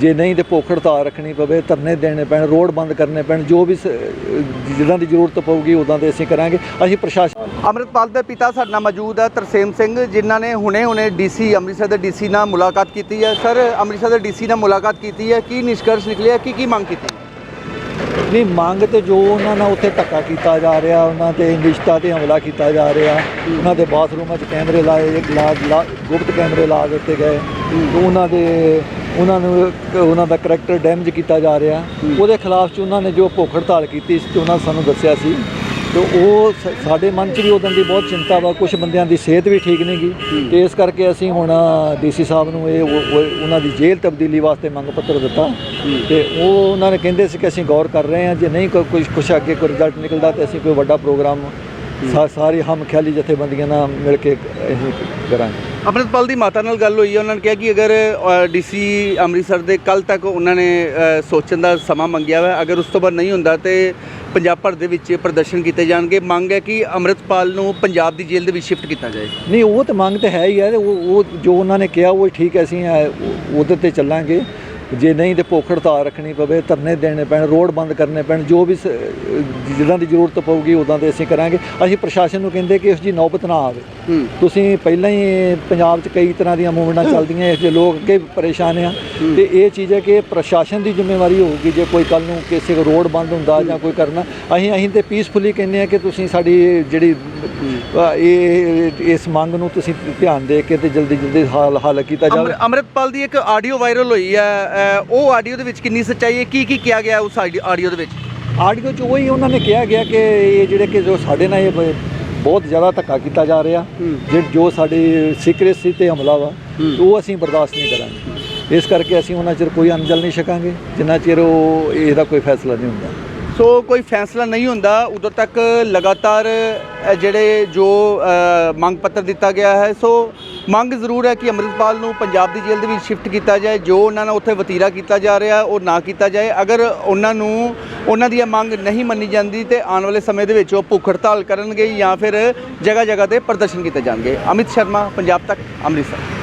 ਜੇ ਨਹੀਂ ਤੇ ਭੁੱਖ ਹੜਤਾਲ ਰੱਖਣੀ ਪਵੇ ਧਰਨੇ ਦੇਣੇ ਪੈਣ ਰੋਡ ਬੰਦ ਕਰਨੇ ਪੈਣ ਜੋ ਵੀ ਜਿੱਦਾਂ ਦੀ ਜ਼ਰੂਰਤ ਪਊਗੀ ਉਦਾਂ ਦੇ ਅਸੀਂ ਕਰਾਂਗੇ। ਅਸੀਂ ਪ੍ਰਸ਼ਾਸਨ ਅੰਮ੍ਰਿਤਪਾਲ ਦੇ ਪਿਤਾ ਸਾਡੇ ਨਾਲ ਮੌਜੂਦ ਹੈ ਤਰਸੇਮ ਸਿੰਘ ਜਿਨ੍ਹਾਂ ਨੇ ਹੁਣੇ-ਹੁਣੇ ਡੀਸੀ ਅੰਮ੍ਰਿਤਸਰ ਦੇ ਡੀਸੀ ਨਾਲ ਮੁਲਾਕਾਤ ਕੀਤੀ ਹੈ। ਸਰ ਅੰਮ੍ਰਿਤਸਰ ਦੇ ਡੀਸੀ ਨਾਲ ਮੁਲਾਕਾਤ ਕੀਤੀ ਹੈ। ਕੀ ਨਿਸ਼ਕਰਸ਼ ਨਿਕਲਿਆ? ਕੀ ਕੀ ਮੰਗ ਕੀਤੀ? ਨਹੀਂ ਮੰਗ ਤੇ ਜੋ ਉਹਨਾਂ ਨਾਲ ਉੱਥੇ ਧੱਕਾ ਕੀਤਾ ਜਾ ਰਿਹਾ ਉਹਨਾਂ ਤੇ ਨਿਸ਼ਤਾ ਤੇ ਹਮਲਾ ਕੀਤਾ ਜਾ ਰਿਹਾ। ਉਹਨਾਂ ਦੇ ਬਾਥਰੂਮਾਂ 'ਚ ਕੈਮਰੇ ਲਾਏ ਲਾ ਗੁਪਤ ਕੈਮਰੇ ਲਾ ਦਿੱਤੇ ਗਏ। ਉਹਨਾਂ ਦੇ ਉਹਨਾਂ ਨੂੰ ਉਹਨਾਂ ਦਾ ਕਰੈਕਟਰ ਡੈਮੇਜ ਕੀਤਾ ਜਾ ਰਿਹਾ। ਉਹਦੇ ਖਿਲਾਫ ਚ ਉਹਨਾਂ ਨੇ ਜੋ ਭੁੱਖ ਹੜਤਾਲ ਕੀਤੀ ਸੀ ਉਹਨਾਂ ਸਾਨੂੰ ਦੱਸਿਆ ਸੀ। ਤੇ ਉਹ ਸਾਡੇ ਮਨ 'ਚ ਵੀ ਉਦੋਂ ਦੀ ਬਹੁਤ ਚਿੰਤਾ ਵਾ ਕੁਝ ਬੰਦਿਆਂ ਦੀ ਸਿਹਤ ਵੀ ਠੀਕ ਨਹੀਂ ਗੀ। ਤੇ ਇਸ ਕਰਕੇ ਅਸੀਂ ਹੁਣ ਡੀਸੀ ਸਾਹਿਬ ਨੂੰ ਇਹ ਉਹ- ਉਹ- ਉਹਨਾਂ ਦੀ ਜੇਲ੍ਹ ਤਬਦੀਲੀ ਵਾਸਤੇ ਮੰਗ ਪੱਤਰ ਦਿੱਤਾ। ਤੇ ਉਹ ਉਹਨਾਂ ਨੇ ਕਹਿੰਦੇ ਸੀ ਕਿ ਅਸੀਂ ਗੌਰ ਕਰ ਰਹੇ ਹਾਂ ਜੇ ਨਹੀਂ ਕੋਈ ਕੁਝ ਕੁਛ ਅੱਗੇ ਕੋਈ ਰਿਜ਼ਲਟ ਨਿਕਲਦਾ ਤੇ ਅਸੀਂ ਕੋਈ ਵੱਡਾ ਪ੍ਰੋਗਰਾਮ ਸਾਰੀ ਹਮ ਖਿਆਲੀ ਜਥੇਬੰਦੀਆਂ ਨਾਲ ਮਿਲ ਕੇ ਕਰਾਂਗੇ। ਅੰਮ੍ਰਿਤਪਾਲ ਦੀ ਮਾਤਾ ਨਾਲ ਗੱਲ ਹੋਈ ਹੈ, ਉਹਨਾਂ ਨੇ ਕਿਹਾ ਕਿ ਅਗਰ ਡੀਸੀ ਅੰਮ੍ਰਿਤਸਰ ਦੇ ਕੱਲ ਤੱਕ ਉਹਨਾਂ ਨੇ ਸੋਚਣ ਦਾ ਸਮਾਂ ਮੰਗਿਆ ਹੋਇਆ ਅਗਰ ਉਸ ਤੋਂ ਬਾਅਦ ਨਹੀਂ ਹੁੰਦਾ ਤੇ ਪੰਜਾਬ ਭਰ ਦੇ ਵਿੱਚ ਪ੍ਰਦਰਸ਼ਨ ਕੀਤੇ ਜਾਣਗੇ। ਮੰਗ ਹੈ ਕਿ ਅੰਮ੍ਰਿਤਪਾਲ ਨੂੰ ਪੰਜਾਬ ਦੀ ਜੇਲ੍ਹ ਦੇ ਵਿੱਚ ਸ਼ਿਫਟ ਕੀਤਾ ਜਾਏ। ਨਹੀਂ, ਉਹ ਤਾਂ ਮੰਗ ਤਾਂ ਹੈ ਹੀ ਹੈ, ਉਹ ਉਹ ਜੋ ਉਹਨਾਂ ਨੇ ਕਿਹਾ, ਉਹ ਠੀਕ ਹੈ, ਅਸੀਂ ਉਹਦੇ ਤੇ ਚੱਲਾਂਗੇ। ਜੇ ਨਹੀਂ ਤੇ ਭੁੱਖ ਹੜਤਾਲ ਰੱਖਣੀ ਪਵੇ ਧਰਨੇ ਦੇਣੇ ਪੈਣ ਰੋਡ ਬੰਦ ਕਰਨੇ ਪੈਣ ਜੋ ਵੀ ਜਿੱਦਾਂ ਦੀ ਜ਼ਰੂਰਤ ਪਊਗੀ ਉਦਾਂ ਦੇ ਅਸੀਂ ਕਰਾਂਗੇ। ਅਸੀਂ ਪ੍ਰਸ਼ਾਸਨ ਨੂੰ ਕਹਿੰਦੇ ਕਿ ਇਸ ਜੀ ਨੌਬਤ ਨਾ ਆਵੇ। ਤੁਸੀਂ ਪਹਿਲਾਂ ਹੀ ਪੰਜਾਬ 'ਚ ਕਈ ਤਰ੍ਹਾਂ ਦੀਆਂ ਮੂਵਮੈਂਟਾਂ ਚੱਲਦੀਆਂ ਇਸ ਦੇ ਲੋਕ ਅੱਗੇ ਪਰੇਸ਼ਾਨ ਆ। ਤੇ ਇਹ ਚੀਜ਼ ਹੈ ਕਿ ਪ੍ਰਸ਼ਾਸਨ ਦੀ ਜ਼ਿੰਮੇਵਾਰੀ ਹੋਊਗੀ ਜੇ ਕੋਈ ਕੱਲ ਨੂੰ ਕਿਸੇ ਰੋਡ ਬੰਦ ਹੁੰਦਾ ਜਾਂ ਕੋਈ ਕਰਨਾ। ਅਸੀਂ ਅਸੀਂ ਤੇ ਪੀਸਫੁਲੀ ਕਹਿੰਦੇ ਆ ਕਿ ਤੁਸੀਂ ਸਾਡੀ ਜਿਹੜੀ ਇਹ ਇਸ ਮੰਗ ਨੂੰ ਤੁਸੀਂ ਧਿਆਨ ਦੇ ਕੇ ਤੇ ਜਲਦੀ ਜਲਦੀ ਹੱਲ ਹੱਲ ਕੀਤਾ ਜਾਵੇ। ਅੰਮ੍ਰਿ- ਅੰਮ੍ਰਿਤਪਾਲ ਦੀ ਇੱਕ ਆਡੀਓ ਵਾਇਰਲ ਹੋਈ ਹੈ ਉਹ ਆਡੀਓ ਦੇ ਵਿੱਚ ਕਿੰਨੀ ਸੱਚਾਈ ਹੈ? ਕੀ ਕੀ ਕਿਹਾ ਗਿਆ ਉਸ ਆਡੀਓ ਦੇ ਵਿੱਚ? ਆਡੀਓ 'ਚ ਉਹੀ ਉਹਨਾਂ ਨੇ ਕਿਹਾ ਗਿਆ ਕਿ ਇਹ ਜਿਹੜੇ ਕਿ ਜੋ ਸਾਡੇ ਨਾਲ ਇਹ ਬਹੁਤ ਜ਼ਿਆਦਾ ਧੱਕਾ ਕੀਤਾ ਜਾ ਰਿਹਾ। ਜੇ ਜੋ ਸਾਡੀ ਸੀਕ੍ਰੇਸੀ ਤੇ ਹਮਲਾ ਵਾ ਉਹ ਅਸੀਂ ਬਰਦਾਸ਼ਤ ਨਹੀਂ ਕਰਾਂਗੇ। ਇਸ ਕਰਕੇ ਅਸੀਂ ਉਹਨਾਂ ਚਿਰ ਕੋਈ ਅੰਜਲ ਨਹੀਂ ਛਕਾਂਗੇ ਜਿੰਨਾ ਚਿਰ ਉਹ ਇਹਦਾ ਕੋਈ ਫੈਸਲਾ ਨਹੀਂ ਹੁੰਦਾ। ਸੋ ਕੋਈ ਫੈਸਲਾ ਨਹੀਂ ਹੁੰਦਾ ਉਦੋਂ ਤੱਕ ਲਗਾਤਾਰ ਜਿਹੜੇ ਜੋ ਮੰਗ ਪੱਤਰ ਦਿੱਤਾ ਗਿਆ ਹੈ। ਸੋ ਮੰਗ ਜ਼ਰੂਰ ਹੈ ਕਿ ਅੰਮ੍ਰਿਤਪਾਲ ਨੂੰ ਪੰਜਾਬ ਦੀ ਜੇਲ੍ਹ ਦੇ ਵਿੱਚ ਸ਼ਿਫਟ ਕੀਤਾ ਜਾਏ, ਜੋ ਉਹਨਾਂ ਨਾਲ ਉੱਥੇ ਵਤੀਰਾ ਕੀਤਾ ਜਾ ਰਿਹਾ, ਉਹ ਨਾ ਕੀਤਾ ਜਾਏ। ਅਗਰ ਉਹਨਾਂ ਨੂੰ, ਉਹਨਾਂ ਦੀ ਇਹ ਮੰਗ ਨਹੀਂ ਮੰਨੀ ਜਾਂਦੀ, ਤੇ ਆਉਣ ਵਾਲੇ ਸਮੇਂ ਦੇ ਵਿੱਚ ਉਹ ਭੁੱਖ ਹੜਤਾਲ ਕਰਨਗੇ ਜਾਂ ਫਿਰ ਜਗ੍ਹਾ ਜਗ੍ਹਾ ਤੇ ਪ੍ਰਦਰਸ਼ਨ ਕੀਤੇ ਜਾਣਗੇ। ਅਮਿਤ ਸ਼ਰਮਾ, ਪੰਜਾਬ ਤੱਕ, ਅੰਮ੍ਰਿਤਸਰ।